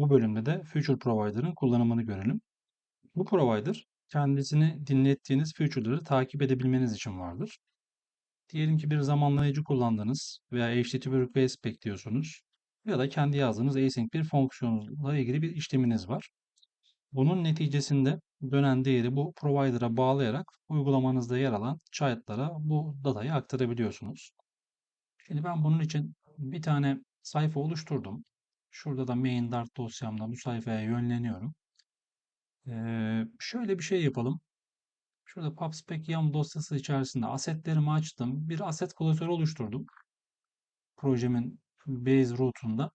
Bu bölümde de Future Provider'ın kullanımını görelim. Bu provider kendisini dinlettiğiniz future'ları takip edebilmeniz için vardır. Diyelim ki bir zamanlayıcı kullandınız veya HTTP request bekliyorsunuz ya da kendi yazdığınız async bir fonksiyonla ilgili bir işleminiz var. Bunun neticesinde dönen değeri bu provider'a bağlayarak uygulamanızda yer alan child'lara bu datayı aktarabiliyorsunuz. Şimdi ben bunun için bir tane sayfa oluşturdum. Şurada da main dart dosyamda bu sayfaya yönleniyorum. Ee, şöyle bir şey yapalım. Şurada PubSpec YAM dosyası içerisinde asetlerimi açtım. Bir aset klasörü oluşturdum. Projemin base root'unda.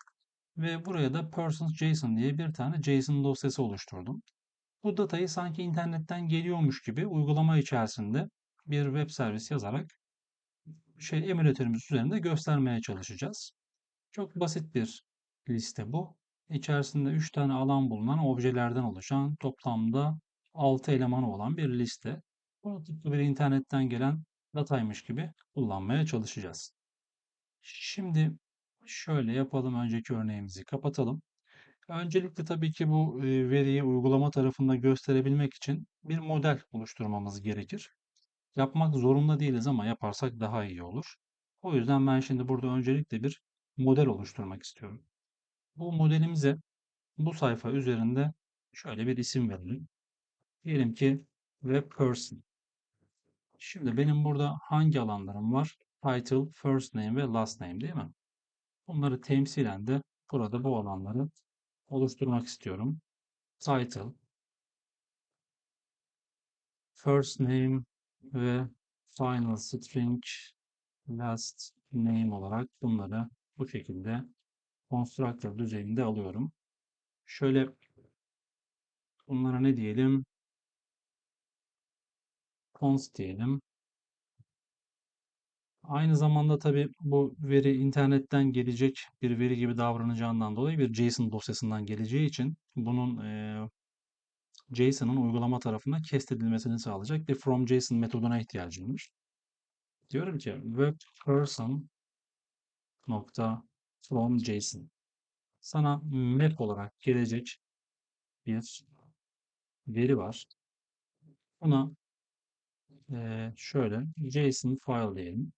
Ve buraya da persons.json diye bir tane JSON dosyası oluşturdum. Bu datayı sanki internetten geliyormuş gibi uygulama içerisinde bir web servis yazarak şey emülatörümüz üzerinde göstermeye çalışacağız. Çok basit bir liste bu. İçerisinde 3 tane alan bulunan objelerden oluşan toplamda 6 elemanı olan bir liste. Bunu tıpkı bir internetten gelen dataymış gibi kullanmaya çalışacağız. Şimdi şöyle yapalım. Önceki örneğimizi kapatalım. Öncelikle tabii ki bu veriyi uygulama tarafında gösterebilmek için bir model oluşturmamız gerekir. Yapmak zorunda değiliz ama yaparsak daha iyi olur. O yüzden ben şimdi burada öncelikle bir model oluşturmak istiyorum. Bu modelimize bu sayfa üzerinde şöyle bir isim verelim. Diyelim ki web person. Şimdi benim burada hangi alanlarım var? Title, first name ve last name değil mi? Bunları temsilen de burada bu alanları oluşturmak istiyorum. Title, first name ve final string last name olarak bunları bu şekilde constructor düzeyinde alıyorum. Şöyle bunlara ne diyelim? const diyelim. Aynı zamanda tabi bu veri internetten gelecek bir veri gibi davranacağından dolayı bir JSON dosyasından geleceği için bunun e, JSON'ın uygulama tarafından kest edilmesini sağlayacak bir from JSON metoduna ihtiyacım var. Diyorum ki web person nokta from JSON sana map olarak gelecek bir veri var. Buna e, şöyle JSON file diyelim.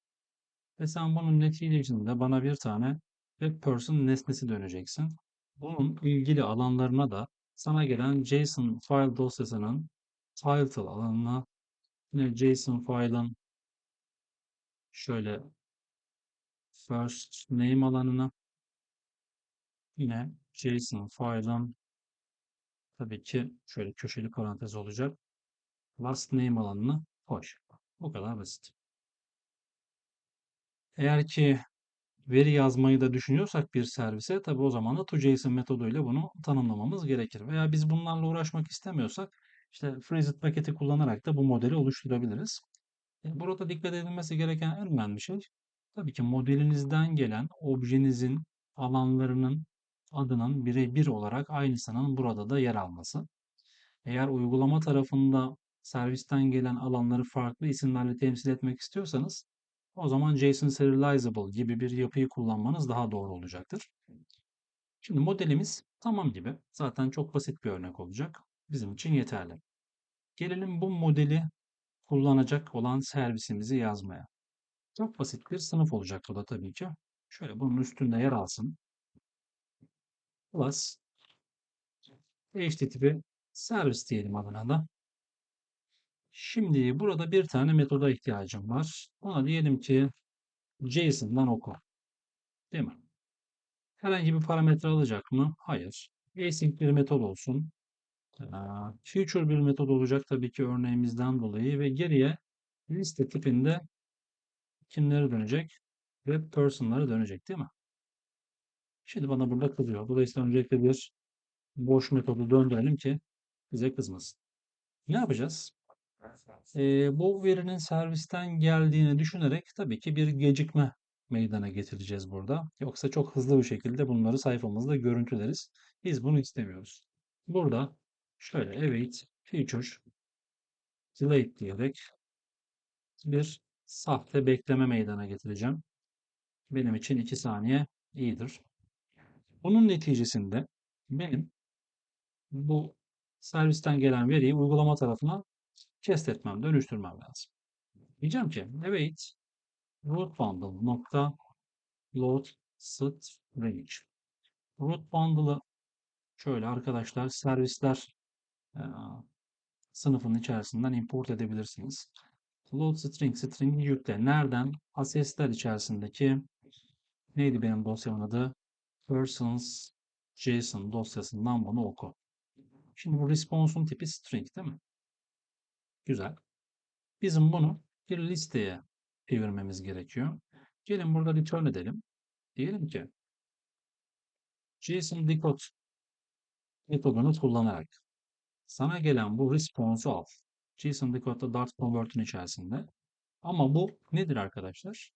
Ve sen bunun neticesinde bana bir tane web person nesnesi döneceksin. Bunun ilgili alanlarına da sana gelen JSON file dosyasının title alanına yine JSON file'ın şöyle first name alanına yine JSON file'ın tabii ki şöyle köşeli parantez olacak last name alanına koş. Bu kadar basit. Eğer ki veri yazmayı da düşünüyorsak bir servise tabi o zaman da toJSON metoduyla bunu tanımlamamız gerekir. Veya biz bunlarla uğraşmak istemiyorsak işte Freezed paketi kullanarak da bu modeli oluşturabiliriz. E, burada dikkat edilmesi gereken en önemli şey tabii ki modelinizden gelen objenizin alanlarının adının birebir olarak aynısının burada da yer alması. Eğer uygulama tarafında servisten gelen alanları farklı isimlerle temsil etmek istiyorsanız o zaman JSON Serializable gibi bir yapıyı kullanmanız daha doğru olacaktır. Şimdi modelimiz tamam gibi. Zaten çok basit bir örnek olacak. Bizim için yeterli. Gelelim bu modeli kullanacak olan servisimizi yazmaya. Çok basit bir sınıf olacak bu da tabii ki. Şöyle bunun üstünde yer alsın. Plus HTTP servis diyelim adına da. Şimdi burada bir tane metoda ihtiyacım var. Ona diyelim ki JSON'dan oku. Değil mi? Herhangi bir parametre alacak mı? Hayır. Async bir metod olsun. Future bir metod olacak tabii ki örneğimizden dolayı ve geriye liste tipinde kimleri dönecek? Web person'ları dönecek değil mi? Şimdi bana burada kızıyor. Dolayısıyla öncelikle bir boş metodu döndürelim ki bize kızmasın. Ne yapacağız? e, bu verinin servisten geldiğini düşünerek tabii ki bir gecikme meydana getireceğiz burada. Yoksa çok hızlı bir şekilde bunları sayfamızda görüntüleriz. Biz bunu istemiyoruz. Burada şöyle await feature delay diyerek bir sahte bekleme meydana getireceğim. Benim için 2 saniye iyidir. Bunun neticesinde benim bu servisten gelen veriyi uygulama tarafına kest etmem, dönüştürmem lazım. Diyeceğim ki await root bundle nokta load string. Root bundle'ı şöyle arkadaşlar servisler e, sınıfının içerisinden import edebilirsiniz. Load string, string'i yükle. Nereden? Access'ler içerisindeki neydi benim dosyamın adı? Persons JSON dosyasından bunu oku. Şimdi bu response'un tipi string değil mi? Güzel. Bizim bunu bir listeye çevirmemiz gerekiyor. Gelin burada return edelim. Diyelim ki JSON decode metodunu kullanarak sana gelen bu response'u al. JSON decode'da Dart Convert'ün içerisinde. Ama bu nedir arkadaşlar?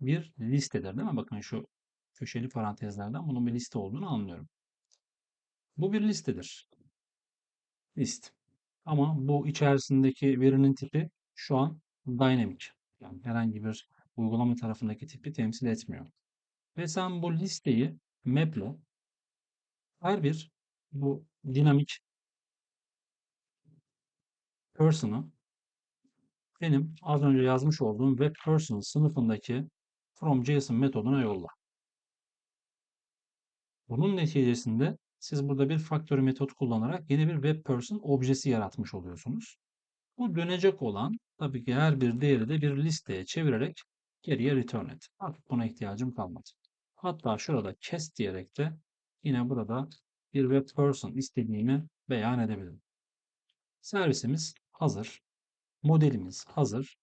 Bir listedir değil mi? Bakın şu köşeli parantezlerden bunun bir liste olduğunu anlıyorum. Bu bir listedir. List. Ama bu içerisindeki verinin tipi şu an dynamic. Yani herhangi bir uygulama tarafındaki tipi temsil etmiyor. Ve sen bu listeyi map'le her bir bu dinamik person'ı benim az önce yazmış olduğum web person sınıfındaki from JSON metoduna yolla. Bunun neticesinde siz burada bir factory metot kullanarak yeni bir web person objesi yaratmış oluyorsunuz. Bu dönecek olan tabii ki her bir değeri de bir listeye çevirerek geriye return et. Artık buna ihtiyacım kalmadı. Hatta şurada kes diyerek de yine burada bir web person istediğimi beyan edebilirim. Servisimiz hazır. Modelimiz hazır.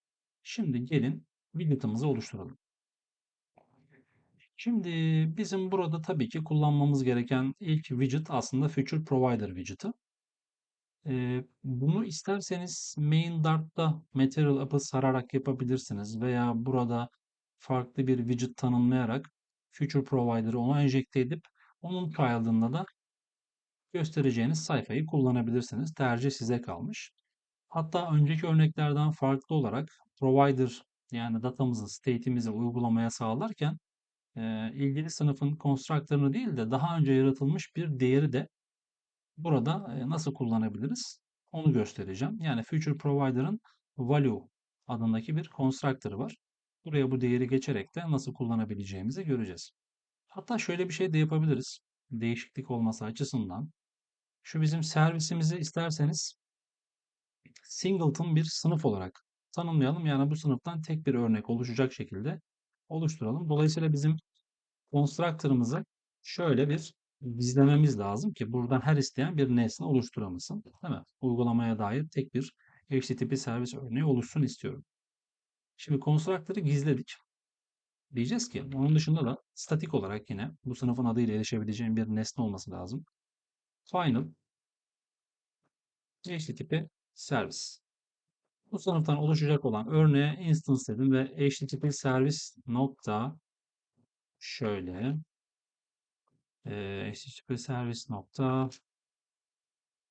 Şimdi gelin widget'ımızı oluşturalım. Şimdi bizim burada tabii ki kullanmamız gereken ilk widget aslında Feature Provider widget'ı. Ee, bunu isterseniz main dart'ta material app'ı sararak yapabilirsiniz veya burada farklı bir widget tanımlayarak Feature Provider'ı ona enjekte edip onun child'ında da göstereceğiniz sayfayı kullanabilirsiniz. Tercih size kalmış. Hatta önceki örneklerden farklı olarak provider yani datamızı, state'imizi uygulamaya sağlarken e, ilgili sınıfın constructor'ını değil de daha önce yaratılmış bir değeri de burada e, nasıl kullanabiliriz onu göstereceğim. Yani Future Provider'ın value adındaki bir constructor'ı var. Buraya bu değeri geçerek de nasıl kullanabileceğimizi göreceğiz. Hatta şöyle bir şey de yapabiliriz. Değişiklik olması açısından. Şu bizim servisimizi isterseniz singleton bir sınıf olarak tanımlayalım. Yani bu sınıftan tek bir örnek oluşacak şekilde oluşturalım. Dolayısıyla bizim constructor'ımızı şöyle bir gizlememiz lazım ki buradan her isteyen bir nesne oluşturamasın. Değil mi? Uygulamaya dair tek bir HTTP servis örneği oluşsun istiyorum. Şimdi constructor'ı gizledik. Diyeceğiz ki onun dışında da statik olarak yine bu sınıfın adıyla erişebileceğim bir nesne olması lazım. Final HTTP servis. Bu sınıftan oluşacak olan örneğe instance dedim ve HTTP servis nokta şöyle e, HTTP servis nokta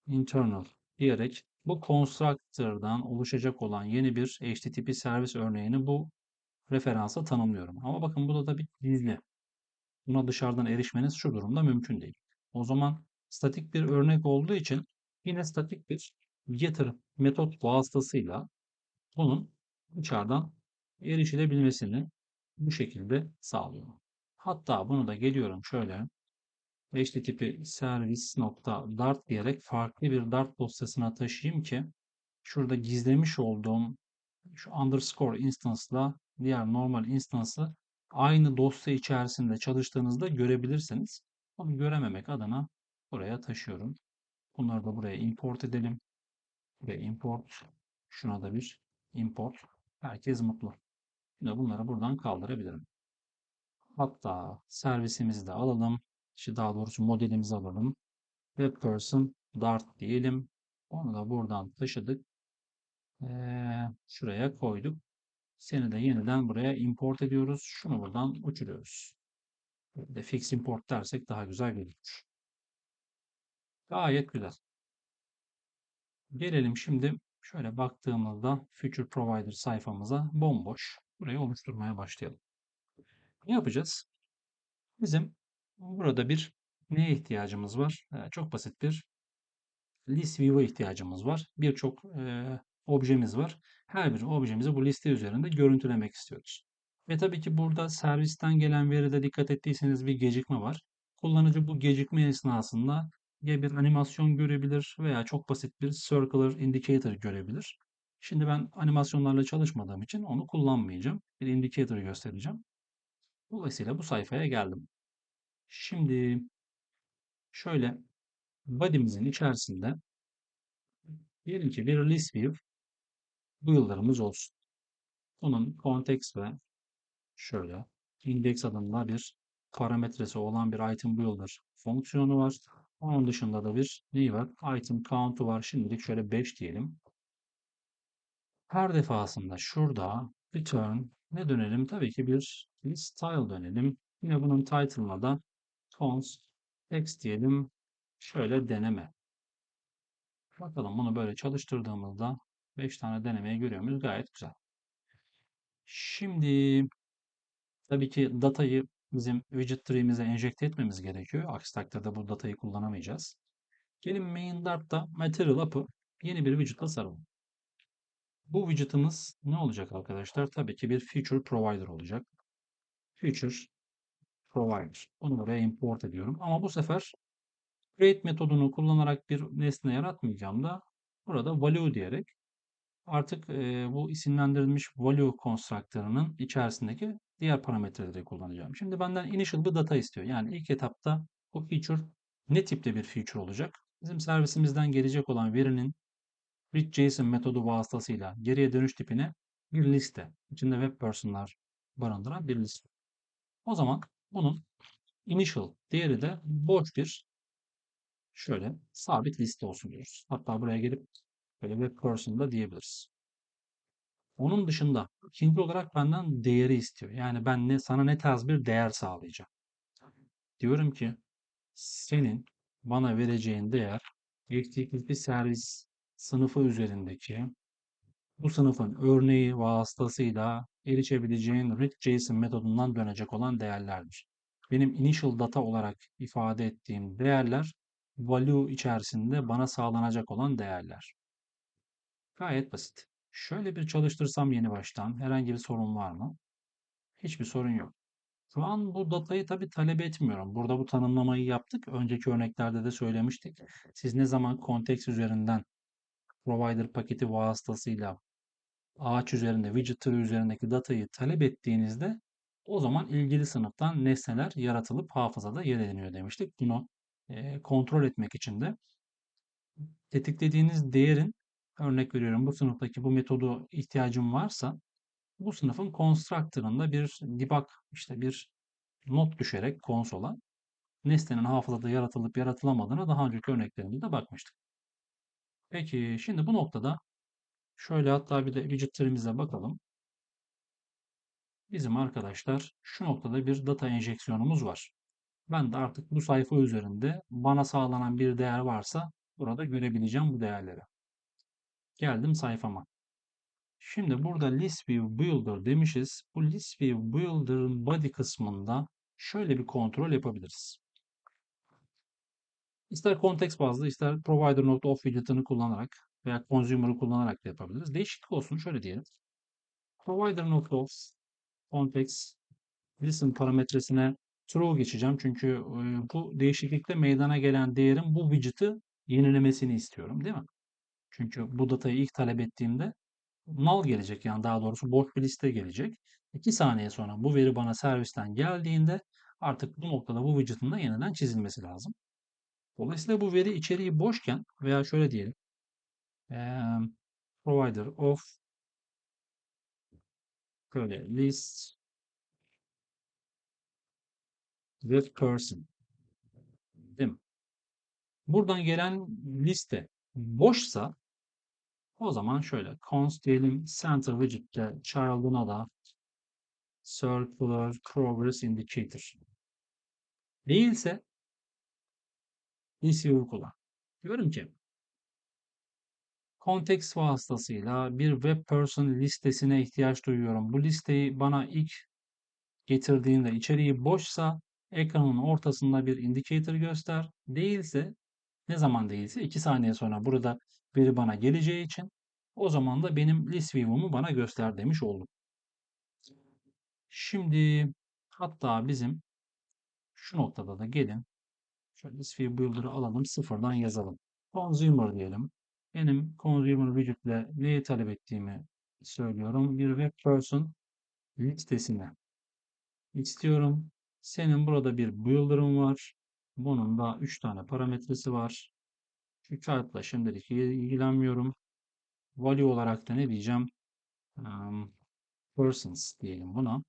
internal diyerek bu constructor'dan oluşacak olan yeni bir HTTP servis örneğini bu referansa tanımlıyorum. Ama bakın bu da bir gizli. Buna dışarıdan erişmeniz şu durumda mümkün değil. O zaman statik bir örnek olduğu için yine statik bir getir metot vasıtasıyla bunun dışarıdan erişilebilmesini bu şekilde sağlıyor. Hatta bunu da geliyorum şöyle http servis nokta dart diyerek farklı bir dart dosyasına taşıyayım ki şurada gizlemiş olduğum şu underscore instance'la diğer normal instance'ı aynı dosya içerisinde çalıştığınızda görebilirsiniz. Onu görememek adına buraya taşıyorum. Bunları da buraya import edelim. Buraya import. Şuna da bir import. Herkes mutlu. Şimdi bunları buradan kaldırabilirim. Hatta servisimizi de alalım. İşte daha doğrusu modelimizi alalım. Web person dart diyelim. Onu da buradan taşıdık. Ee, şuraya koyduk. Seni de yeniden buraya import ediyoruz. Şunu buradan uçuruyoruz. Böyle fix import dersek daha güzel görünür. Gayet güzel. Gelelim şimdi şöyle baktığımızda Future Provider sayfamıza bomboş. Burayı oluşturmaya başlayalım. Ne yapacağız? Bizim burada bir neye ihtiyacımız var? Ee, çok basit bir list view'a ihtiyacımız var. Birçok e, objemiz var. Her bir objemizi bu liste üzerinde görüntülemek istiyoruz. Ve tabii ki burada servisten gelen veride dikkat ettiyseniz bir gecikme var. Kullanıcı bu gecikme esnasında ya bir animasyon görebilir veya çok basit bir circular indicator görebilir. Şimdi ben animasyonlarla çalışmadığım için onu kullanmayacağım. Bir indicator göstereceğim. Dolayısıyla bu sayfaya geldim. Şimdi şöyle body'mizin içerisinde diyelim ki bir list view build'larımız olsun. Bunun context ve şöyle index adında bir parametresi olan bir item builder fonksiyonu var. Onun dışında da bir neyi var? Item count'u var. Şimdilik şöyle 5 diyelim. Her defasında şurada return ne dönelim? Tabii ki bir style dönelim. Yine bunun title'ına da cons text diyelim. Şöyle deneme. Bakalım bunu böyle çalıştırdığımızda 5 tane denemeyi görüyor muyuz? Gayet güzel. Şimdi tabii ki datayı bizim widget tree'mize enjekte etmemiz gerekiyor. Aksi takdirde bu datayı kullanamayacağız. Gelin main dart'ta material up'ı yeni bir widget tasaralım. Bu widget'ımız ne olacak arkadaşlar? Tabii ki bir feature provider olacak. Feature provider. Bunu buraya import ediyorum. Ama bu sefer create metodunu kullanarak bir nesne yaratmayacağım da burada value diyerek artık bu isimlendirilmiş value constructor'ının içerisindeki diğer parametreleri kullanacağım. Şimdi benden initial bir data istiyor. Yani ilk etapta bu feature ne tipte bir feature olacak? Bizim servisimizden gelecek olan verinin readJSON metodu vasıtasıyla geriye dönüş tipine bir liste, içinde web person'lar barındıran bir liste. O zaman bunun initial değeri de boş bir şöyle sabit liste olsun diyoruz. Hatta buraya gelip böyle web person da diyebiliriz. Onun dışında ikinci olarak benden değeri istiyor. Yani ben ne sana ne tarz bir değer sağlayacağım. Diyorum ki senin bana vereceğin değer HTTP servis sınıfı üzerindeki bu sınıfın örneği vasıtasıyla erişebileceğin readJSON metodundan dönecek olan değerlerdir. Benim initial data olarak ifade ettiğim değerler value içerisinde bana sağlanacak olan değerler. Gayet basit. Şöyle bir çalıştırsam yeni baştan herhangi bir sorun var mı? Hiçbir sorun yok. Şu an bu datayı tabii talep etmiyorum. Burada bu tanımlamayı yaptık. Önceki örneklerde de söylemiştik. Siz ne zaman konteks üzerinden provider paketi vasıtasıyla ağaç üzerinde, widget türü üzerindeki datayı talep ettiğinizde o zaman ilgili sınıftan nesneler yaratılıp hafızada yer ediniyor demiştik. Bunu e, kontrol etmek için de tetiklediğiniz değerin örnek veriyorum bu sınıftaki bu metodu ihtiyacım varsa bu sınıfın constructor'ında bir debug işte bir not düşerek konsola nesnenin hafızada yaratılıp yaratılamadığına daha önceki örneklerimizde bakmıştık. Peki şimdi bu noktada şöyle hatta bir de widget tree'mize bakalım. Bizim arkadaşlar şu noktada bir data enjeksiyonumuz var. Ben de artık bu sayfa üzerinde bana sağlanan bir değer varsa burada görebileceğim bu değerleri. Geldim sayfama. Şimdi burada list view builder demişiz. Bu list view builder'ın body kısmında şöyle bir kontrol yapabiliriz. İster context bazlı ister provider.of widget'ını kullanarak veya consumer'ı kullanarak da yapabiliriz. Değişiklik olsun şöyle diyelim. Provider.of context listen parametresine true geçeceğim. Çünkü bu değişiklikte meydana gelen değerin bu widget'ı yenilemesini istiyorum değil mi? Çünkü bu datayı ilk talep ettiğimde null gelecek yani daha doğrusu boş bir liste gelecek. 2 saniye sonra bu veri bana servisten geldiğinde artık bu noktada bu widget'ın da yeniden çizilmesi lazım. Dolayısıyla bu veri içeriği boşken veya şöyle diyelim provider of böyle list with person değil mi? Buradan gelen liste boşsa o zaman şöyle const diyelim center widget'te child'ına da circular progress indicator değilse receiver kullan. Diyorum ki context vasıtasıyla bir web person listesine ihtiyaç duyuyorum. Bu listeyi bana ilk getirdiğinde içeriği boşsa ekranın ortasında bir indicator göster. Değilse ne zaman değilse 2 saniye sonra burada veri bana geleceği için o zaman da benim list view'umu bana göster demiş oldum. Şimdi hatta bizim şu noktada da gelin şöyle list view builder'ı alalım sıfırdan yazalım. Consumer diyelim. Benim consumer widget ile neyi talep ettiğimi söylüyorum. Bir web person listesine istiyorum. Senin burada bir builder'ın var. Bunun da 3 tane parametresi var. Şu chart'la şimdilik ilgilenmiyorum. Value olarak da ne diyeceğim? Um, persons diyelim buna.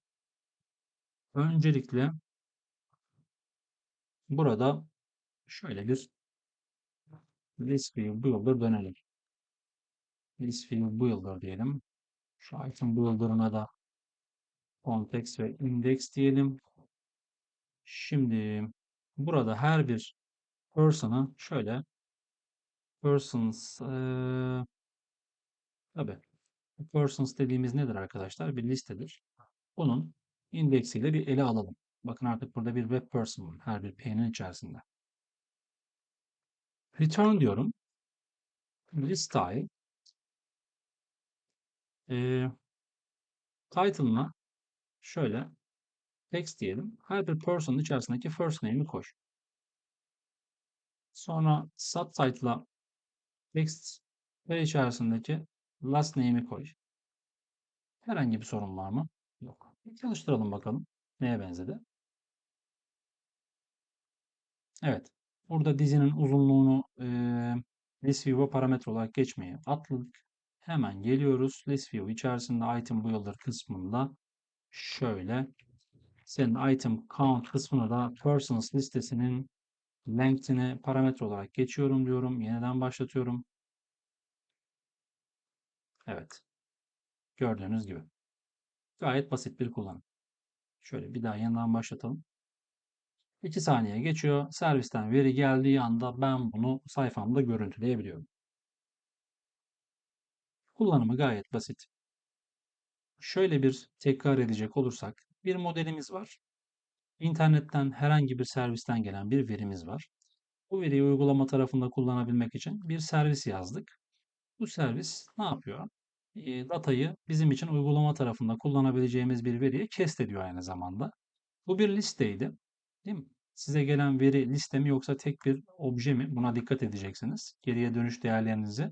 Öncelikle burada şöyle bir list view builder dönelim. List view builder diyelim. Şu item builder'ına da context ve index diyelim. Şimdi burada her bir person'a şöyle persons ee, tabi persons dediğimiz nedir arkadaşlar? Bir listedir. Bunun indeksiyle bir ele alalım. Bakın artık burada bir web person var. Her bir P'nin içerisinde. Return diyorum. List style. Ee, title'ına şöyle text diyelim. Her bir person'ın içerisindeki first name'i koy. Sonra subtitle'a text ve içerisindeki last name'i koy. Herhangi bir sorun var mı? Yok. Çalıştıralım bakalım. Neye benzedi? Evet. Burada dizinin uzunluğunu e, list view'a parametre olarak geçmeye atladık. Hemen geliyoruz. List view içerisinde item builder kısmında şöyle senin item count kısmına da persons listesinin length'ini parametre olarak geçiyorum diyorum. Yeniden başlatıyorum. Evet. Gördüğünüz gibi. Gayet basit bir kullanım. Şöyle bir daha yeniden başlatalım. 2 saniye geçiyor. Servisten veri geldiği anda ben bunu sayfamda görüntüleyebiliyorum. Kullanımı gayet basit. Şöyle bir tekrar edecek olursak bir modelimiz var. İnternetten herhangi bir servisten gelen bir verimiz var. Bu veriyi uygulama tarafında kullanabilmek için bir servis yazdık. Bu servis ne yapıyor? E, datayı bizim için uygulama tarafında kullanabileceğimiz bir veriye kest ediyor aynı zamanda. Bu bir listeydi. Değil mi? Size gelen veri liste mi yoksa tek bir obje mi? Buna dikkat edeceksiniz. Geriye dönüş değerlerinizi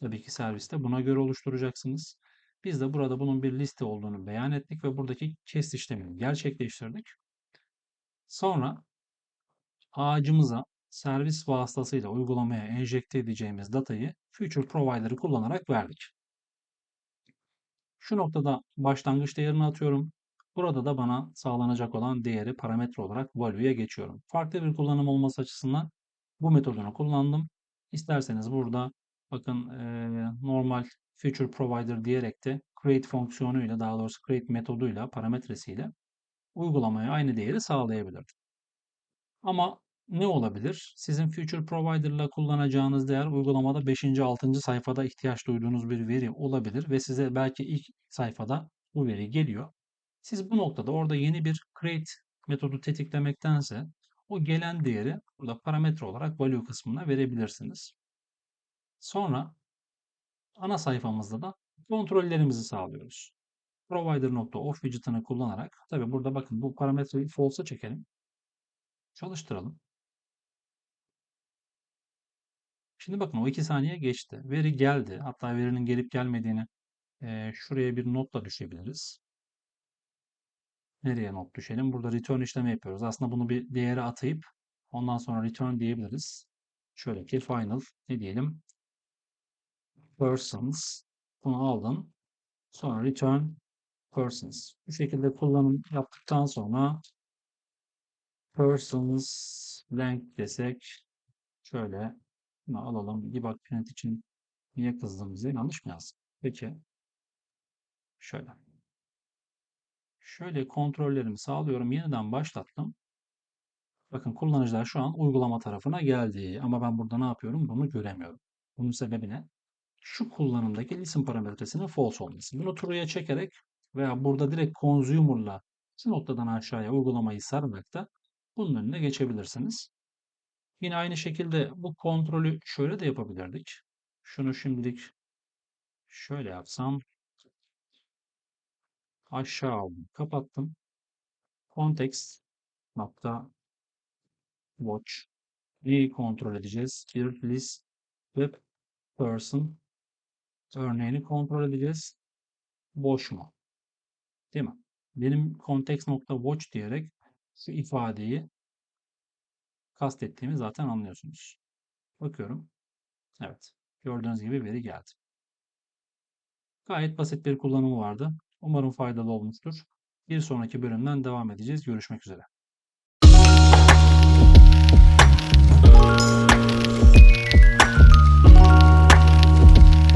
tabii ki serviste buna göre oluşturacaksınız. Biz de burada bunun bir liste olduğunu beyan ettik ve buradaki kest işlemini gerçekleştirdik. Sonra ağacımıza servis vasıtasıyla uygulamaya enjekte edeceğimiz datayı Future Provider'ı kullanarak verdik. Şu noktada başlangıç değerini atıyorum. Burada da bana sağlanacak olan değeri parametre olarak value'ya geçiyorum. Farklı bir kullanım olması açısından bu metodunu kullandım. İsterseniz burada bakın normal Future Provider diyerek de create fonksiyonuyla daha doğrusu create metoduyla parametresiyle uygulamaya aynı değeri sağlayabilir. Ama ne olabilir? Sizin Future Provider'la kullanacağınız değer uygulamada 5. 6. sayfada ihtiyaç duyduğunuz bir veri olabilir ve size belki ilk sayfada bu veri geliyor. Siz bu noktada orada yeni bir create metodu tetiklemektense o gelen değeri burada parametre olarak value kısmına verebilirsiniz. Sonra ana sayfamızda da kontrollerimizi sağlıyoruz. Provider.off widget'ını kullanarak tabi burada bakın bu parametreyi false'a çekelim. Çalıştıralım. Şimdi bakın o 2 saniye geçti. Veri geldi. Hatta verinin gelip gelmediğini e, şuraya bir notla düşebiliriz. Nereye not düşelim? Burada return işlemi yapıyoruz. Aslında bunu bir değere atayıp ondan sonra return diyebiliriz. Şöyle ki final ne diyelim? Persons. Bunu aldın. Sonra return persons. Bu şekilde kullanım yaptıktan sonra persons length desek şöyle bunu alalım. Debug print için niye kızdığımızı yanlış mı yazdım? Peki. Şöyle. Şöyle kontrollerimi sağlıyorum. Yeniden başlattım. Bakın kullanıcılar şu an uygulama tarafına geldi. Ama ben burada ne yapıyorum? Bunu göremiyorum. Bunun sebebi ne? Şu kullanımdaki listen parametresinin false olması. Bunu true'ya çekerek veya burada direkt consumer'la noktadan aşağıya uygulamayı sararak da bunun önüne geçebilirsiniz. Yine aynı şekilde bu kontrolü şöyle de yapabilirdik. Şunu şimdilik şöyle yapsam aşağı aldım, kapattım. Context nokta watch neyi kontrol edeceğiz? Bir list web person örneğini kontrol edeceğiz. Boş mu? Değil mi? Benim context nokta watch diyerek şu ifadeyi kastettiğimi zaten anlıyorsunuz. Bakıyorum. Evet. Gördüğünüz gibi veri geldi. Gayet basit bir kullanımı vardı. Umarım faydalı olmuştur. Bir sonraki bölümden devam edeceğiz. Görüşmek üzere.